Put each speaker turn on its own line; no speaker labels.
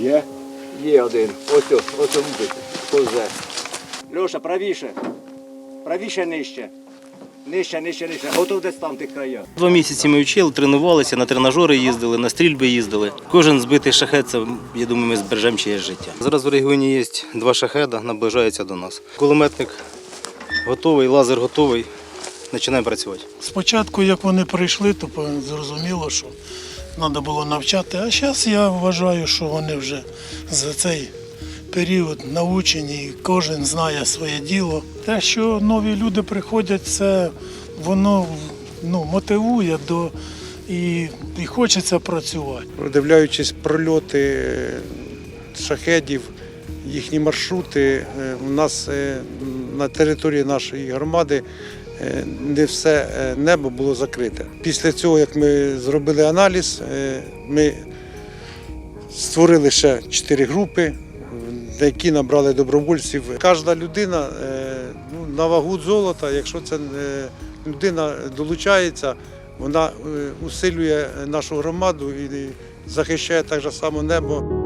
Є? Є один. Ось ось, ось він повзе. Льоша, правіше. Правіше нижче. Нижче, нижче, нижче. Готов десь там тих краях.
Два місяці ми вчили, тренувалися, на тренажери їздили, на стрільби їздили. Кожен збитий шахет, це, я думаю, ми збережемо чиєсь життя. Зараз в регіоні є два шахеда, наближаються до нас. Кулеметник готовий, лазер готовий. Починаємо працювати.
Спочатку, як вони прийшли, то зрозуміло, що треба було навчати. А зараз я вважаю, що вони вже за цей період научені, і кожен знає своє діло. Те, що нові люди приходять, це воно ну, мотивує до і, і хочеться працювати.
Продивляючись прольоти е, шахедів, їхні маршрути, е, у нас е, на території нашої громади не все е, небо було закрите. Після цього, як ми зробили аналіз, е, ми створили ще чотири групи, які набрали добровольців. Кожна людина е, ну, на вагу золота, якщо ця е, людина долучається, вона усилює нашу громаду і захищає так само небо.